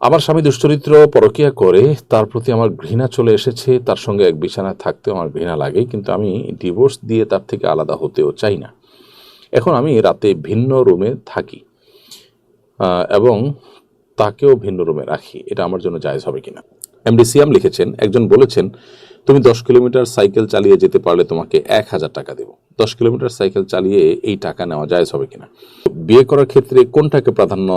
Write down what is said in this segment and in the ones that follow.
আমার স্বামী দুশ্চরিত্র পরকিয়া করে, তার প্রতি আমার ঘৃণা চলে এসেছে, তার সঙ্গে এক বিছানায় থাকতেও আমার ঘৃণা লাগে, কিন্তু আমি ডিভোর্স দিয়ে তার থেকে আলাদা হতেও চাই না। এখন আমি রাতে ভিন্ন রুমে থাকি এবং তাকেও ভিন্ন রুমে রাখি, এটা আমার জন্য জায়জ হবে কিনা? এমডি সিয়াম লিখেছেন, একজন বলেছেন, তুমি দশ কিলোমিটার সাইকেল চালিয়ে যেতে পারলে তোমাকে এক হাজার টাকা দেবো। দশ কিলোমিটার সাইকেল চালিয়ে এই টাকা নেওয়া জায়জ হবে কিনা? বিয়ে করার ক্ষেত্রে কোনটাকে প্রাধান্য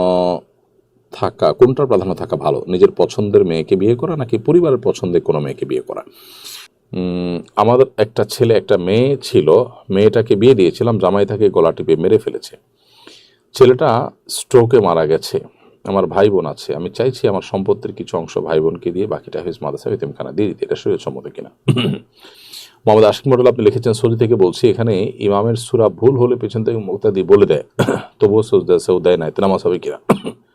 থাকা, কোনটার প্রাধান্য থাকা ভালো? নিজের পছন্দের মেয়েকে বিয়ে করা নাকি পরিবারের পছন্দের কোনো মেয়েকে বিয়ে করা? আমাদের একটা ছেলে, একটা মেয়ে ছিল, মেয়েটাকে বিয়ে দিয়েছিলাম জামাই তাকে গলা টিপে মেরে ফেলেছে। ছেলেটা স্ট্রোকে মারা গেছে। আমার ভাই বোন আছে। আমি চাইছি আমার সম্পত্তির কিছু অংশ ভাই বোনকে দিয়ে বাকিটা হাফিজ মাদাসা ইতিমখানা দিয়ে দিতে, এটা শরীর সম্মত কিনা? মোহাম্মদ আশিক মডেল, আপনি লিখেছেন, সৌদি থেকে বলছি, এখানে ইমামের সুরা ভুল হলে পেছন থেকে মুক্তাদি বলে দেয়। তবুও সৌদা সেও দেয় না এতে হবে কিনা?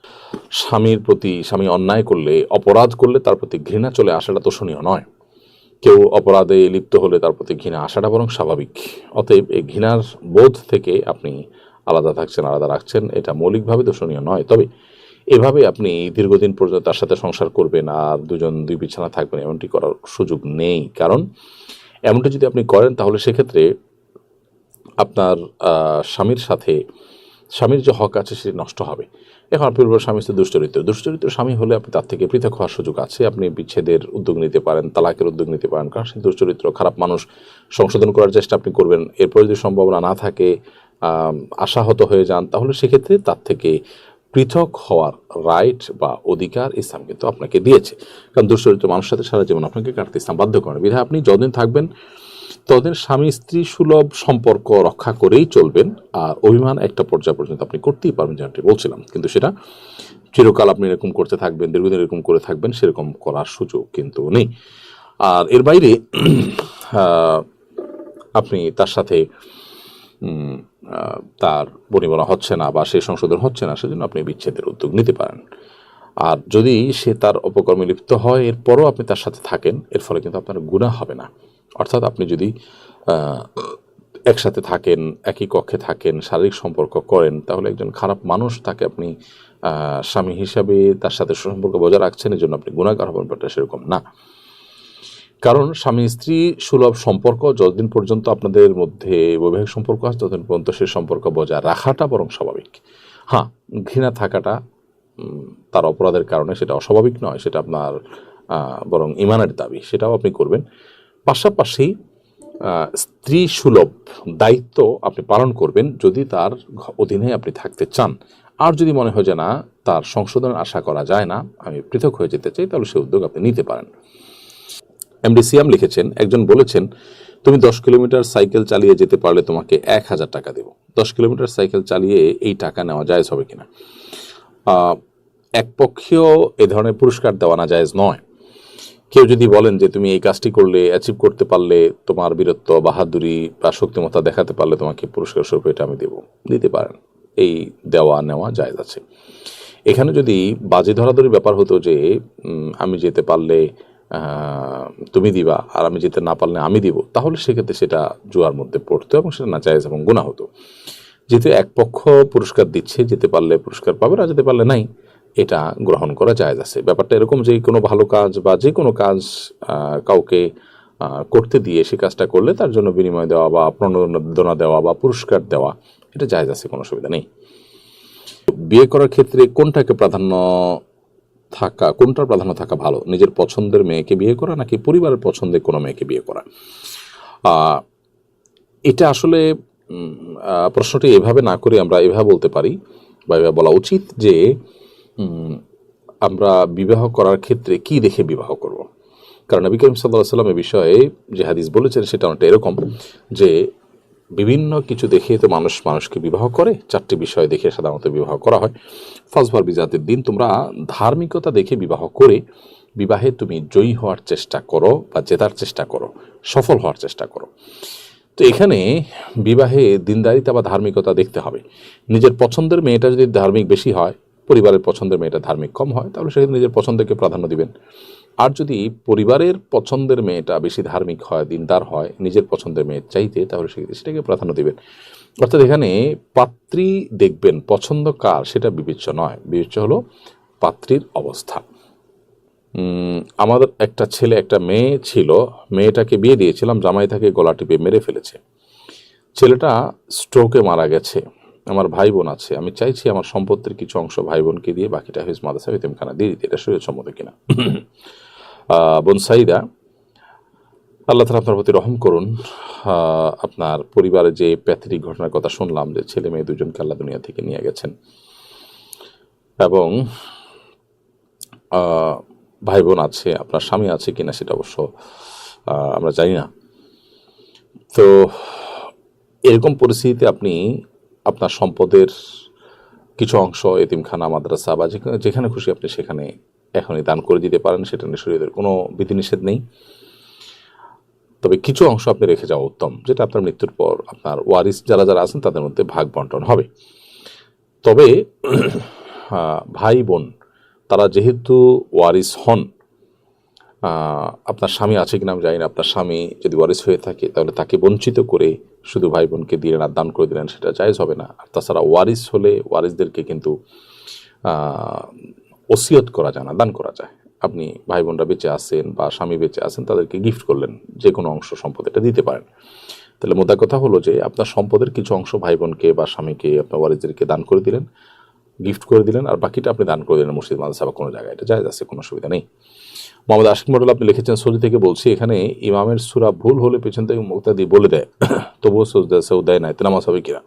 স্বামীর প্রতি, স্বামী অন্যায় করলে, অপরাধ করলে তার প্রতি ঘৃণা চলে আসাটা তোষণীয় নয়। কেউ অপরাধে লিপ্ত হলে তার প্রতি ঘৃণা আসাটা বরং স্বাভাবিক। অতএব এই ঘৃণার বোধ থেকে আপনি আলাদা থাকছেন, আলাদা রাখছেন, এটা মৌলিকভাবে দোষণীয় নয়। তবে এভাবে আপনি দীর্ঘদিন পর্যন্ত তার সাথে সংসার করবেন আর দুজন দুই বিছানা থাকবেন, এমনটি করার সুযোগ নেই। কারণ এমনটি যদি আপনি করেন, তাহলে সেক্ষেত্রে আপনার স্বামীর সাথে স্বামীর যে হক আছে সেটি নষ্ট হবে। এখন আপনি বলবেন, স্বামী হচ্ছে দুশ্চরিত্র। দুশ্চরিত্র স্বামী হলে আপনি তার থেকে পৃথক হওয়ার সুযোগ আছে। আপনি বিচ্ছেদের উদ্যোগ নিতে পারেন, তালাকের উদ্যোগ নিতে পারেন। কারণ সে দুশ্চরিত্র, খারাপ মানুষ, সংশোধন করার চেষ্টা আপনি করবেন। এরপরে যদি সম্ভাবনা না থাকে আশাহত হয়ে যান, তাহলে সেক্ষেত্রে তার থেকে পৃথক হওয়ার রাইট বা অধিকার ইসলাম কিন্তু আপনাকে দিয়েছে। কারণ দুশ্চরিত্র মানুষের সাথে সারা জীবন আপনাকে কাটতে ইসলাম বাধ্য করেন বিধায় আপনি যতদিন থাকবেন ততদিন স্বামী স্ত্রী সুলভ সম্পর্ক রক্ষা করেই চলবেন। আর অভিমান একটা পর্যায় পর্যন্ত আপনি করতেই পারবেন, যেমনটি বলছিলাম। কিন্তু সেটা চিরকাল আপনি এরকম করতে থাকবেন, দীর্ঘদিন এরকম করে থাকবেন, সেরকম করার সুযোগ কিন্তু নেই। আর এর বাইরে আপনি তার সাথে তার বনিবনা হচ্ছে না বা সেই সংশোধন হচ্ছে না, সেজন্য আপনি বিচ্ছেদের উদ্যোগ নিতে পারেন। আর যদি সে তার অপকর্মে লিপ্ত হয়, এরপরও আপনি তার সাথে থাকেন, এর ফলে কিন্তু আপনার গুণা হবে না। অর্থাৎ আপনি যদি একসাথে থাকেন, একই কক্ষে থাকেন, শারীরিক সম্পর্ক করেন, তাহলে একজন খারাপ মানুষ তাকে আপনি স্বামী হিসাবে তার সাথে সুসম্পর্ক বজায় রাখছেন এই জন্য আপনি গুণাগার হবেন, ব্যাপারটা সেরকম না। কারণ স্বামী স্ত্রী সুলভ সম্পর্ক, যতদিন পর্যন্ত আপনাদের মধ্যে বৈবাহিক সম্পর্ক আছে, ততদিন পর্যন্ত সে সম্পর্ক বজায় রাখাটা বরং স্বাভাবিক। হ্যাঁ ঘৃণা থাকাটা তার অপরাধের কারণে সেটা অস্বাভাবিক নয়, সেটা আপনার বরং ইমানের দাবি, সেটাও আপনি করবেন। পাশাপাশি স্ত্রী সুলভ দায়িত্ব আপনি পালন করবেন যদি তার অধীনে আপনি থাকতে চান। আর যদি মনে হয় যে না, তার সংশোধনের আশা করা যায় না, আমি পৃথক হয়ে যেতে চাই, তাহলে সে উদ্যোগ আপনি নিতে পারেন। এমডি সিয়াম লিখেছেন, একজন বলেছেন, তুমি দশ কিলোমিটার সাইকেল চালিয়ে যেতে পারলে তোমাকে এক হাজার টাকা দেবো। দশ কিলোমিটার সাইকেল চালিয়ে এই টাকা নেওয়া জায়েজ হবে কিনা? একপক্ষীয় এ ধরনের পুরস্কার দেওয়া না জায়েজ নয়। কেউ যদি বলেন যে তুমি এই কাজটি করলে অ্যাচিভ করতে পারলে, তোমার বীরত্ব, বাহাদুরি বা শক্তিমত্তা দেখাতে পারলে তোমাকে পুরস্কার স্বরূপ এটা আমি দেবো, দিতে পারেন। এই দেওয়া নেওয়া জায়েজ আছে। এখানে যদি বাজি ধরাধরি ব্যাপার হতো যে আমি যেতে পারলে তুমি দিবা, আর আমি যেতে না পারলে আমি দিব, তাহলে সেক্ষেত্রে সেটা জুয়ার মধ্যে পড়তো এবং সেটা না জায়েজ এবং গুণা হতো। যেহেতু এক পক্ষ পুরস্কার দিচ্ছে, যেতে পারলে পুরস্কার পাবে, আর যেতে পারলে নাই এটা গ্রহণ করা জায়েজ আছে। ব্যাপারটা এরকম যে কোনো ভালো কাজ বা যে কোনো কাজ কাউকে করতে দিয়ে সে কাজটা করলে তার জন্য বিনিময় দেওয়া বা প্রণোদনা দেওয়া বা পুরস্কার দেওয়া, এটা জায়েজ আছে, কোনো সুবিধা নেই। বিয়ে করার ক্ষেত্রে কোনটাকে প্রাধান্য থাকা, কোনটার প্রাধান্য থাকা ভালো? নিজের পছন্দের মেয়েকে বিয়ে করা নাকি পরিবারের পছন্দের কোনো মেয়েকে বিয়ে করা? এটা আসলে প্রশ্নটি এভাবে না করে আমরা এভাবে বলতে পারি বা এভাবে বলা উচিত যে আমরা বিবাহ করার ক্ষেত্রে কি দেখে বিবাহ করব। কারণ নবী করিম সাল্লাহ সাল্লাম এ বিষয়ে যে হাদিস বলেছেন, সেটা অনেকটা এরকম যে বিভিন্ন কিছু দেখে তো মানুষ মানুষকে বিবাহ করে, চারটি বিষয় দেখে সাধারণত বিবাহ করা হয়। ফজভার বিজাতের দিন তোমরা ধার্মিকতা দেখে বিবাহ করে বিবাহে তুমি জয়ী হওয়ার চেষ্টা করো বা জেতার চেষ্টা করো, সফল হওয়ার চেষ্টা করো। তো এখানে বিবাহে দিনদারিতা বা ধার্মিকতা দেখতে হবে। নিজের পছন্দের মেয়েটা যদি ধার্মিক বেশি হয় পরিবারের পছন্দের মেয়েটা ধার্মিক কম হয়, তাহলে সেক্ষেত্রে নিজের পছন্দকে প্রাধান্য দিবেন। আর যদি পরিবারের পছন্দের মেয়েটা বেশি ধার্মিক হয়, দিনদার হয়, নিজের পছন্দের মেয়ের চাইতে, তাহলে সেক্ষেত্রে সেটাকে প্রাধান্য দিবেন। অর্থাৎ এখানে পাত্রী দেখবেন, পছন্দ কার সেটা বিবেচ্য নয়। বিবেচ্য হলো পাত্রীর অবস্থা। আমাদের একটা ছেলে, একটা মেয়ে ছিল, মেয়েটাকে বিয়ে দিয়েছিলাম, জামাই তাকে গলা টিপে মেরে ফেলেছে। ছেলেটা স্ট্রোকে মারা গেছে। আমার ভাই বোন আছে, আমি চাইছি আমার সম্পত্তির কিছু অংশ ভাই বোনকে দিয়ে, বাকিটা হিজ মাদাসা ইতিমখানা দিয়ে দিতে এটা সম্মত কিনা? বোন সাইদা, আল্লাহ তালা আপনার প্রতি রহম করুন। আপনার পরিবারে যে প্যাথেটিক ঘটনার কথা শুনলাম, যে ছেলে মেয়ে দুজনকে আল্লাহ দুনিয়া থেকে নিয়ে গেছেন। এবং ভাই বোন আছে, আপনার স্বামী আছে কিনা সেটা অবশ্য আমরা জানি না। তো, এরকম পরিস্থিতিতে আপনি আপনার সম্পদের কিছু অংশ, এতিমখানা, মাদ্রাসা বা যেখানে খুশি আপনি সেখানে এখনই দান করে দিতে পারেন, সেটা নিয়ে শরীরের কোনো বিধিনিষেধ নেই। তবে কিছু অংশ আপনি রেখে যাওয়া উত্তম, যেটা আপনার মৃত্যুর পর আপনার ওয়ারিস যারা যারা আছেন, তাদের মধ্যে ভাগ বন্টন হবে। তবে ভাই বোন, তারা যেহেতু ওয়ারিস হন আপনার স্বামী আছে কিনা আমি জানি না, আপনার স্বামী যদি ওয়ারিস হয়ে থাকে, তাহলে তাকে বঞ্চিত করে শুধু ভাই বোনকে দিলেন আর দান করে দিলেন, সেটা জায়েজ হবে না। আর তাছাড়া ওয়ারিস হলে ওয়ারিসদেরকে কিন্তু ওসিয়ত করা যায় না, দান করা যায়। আপনি ভাই বোনরা বেঁচে আছেন বা স্বামী বেঁচে আছেন, তাদেরকে গিফট করলেন, যে কোনো অংশ সম্পদ এটা দিতে পারেন। তাহলে মোদ্দা কথা হলো যে, আপনার সম্পদের কিছু অংশ ভাই বোনকে বা স্বামীকে, আপনার ওয়ারিসদেরকে দান করে দিলেন গিফট করে দিলেন, আর বাকিটা আপনি দান করে দিলেন মসজিদ, মাদ্রাসা বা কোনো জায়গায়। এটা জায়গা আছে, কোনো সুবিধা নেই। মোহাম্মদ আশিক মডেল আপনি লিখেছেন সৌদি থেকে বলছি, এখানে ইমামের সুরা ভুল হলে পেছন থেকে মুক্তাদি বলে দেয়। তবুও সৌদা সেও দেয় না এতে নামাজ হবে কিনা?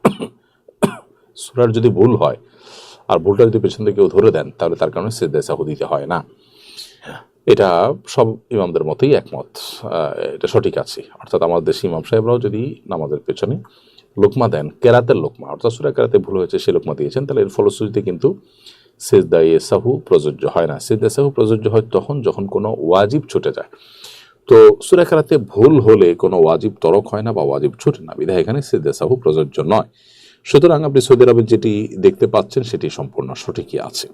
সুরার যদি ভুল হয়, আর ভুলটা যদি পেছন থেকে কেউ ধরে দেন, তাহলে তার কারণে সে দেশাহু দিতে হয় না। এটা সব ইমামদের মতোই একমত। এটা সঠিক আছে। অর্থাৎ আমাদের দেশি ইমাম সাহেবরাও যদি নামাজের পেছনে লোকমা দেন, কেরাতের লোকমা, অর্থাৎ সুরা কেরাতে ভুল হয়েছে, সে লোকমা দিয়েছেন, তাহলে এর ফলশ্রুতিতে কিন্তু সেজদাই সাহু প্রযোজ্য হয় না। সেজদা সাহু প্রযোজ্য হয় তখন যখন কোনো ওয়াজিব ছুটে যায়। তো সুরা কেরাতে ভুল হলে কোনো ওয়াজিব তরক হয় না বা ওয়াজিব ছুটে না। বিধায় এখানে সেজদা সাহু প্রযোজ্য নয়। সুতরাং আপনি সৌদি আরবে যেটি দেখতে পাচ্ছেন সেটি সম্পূর্ণ সঠিকই আছে।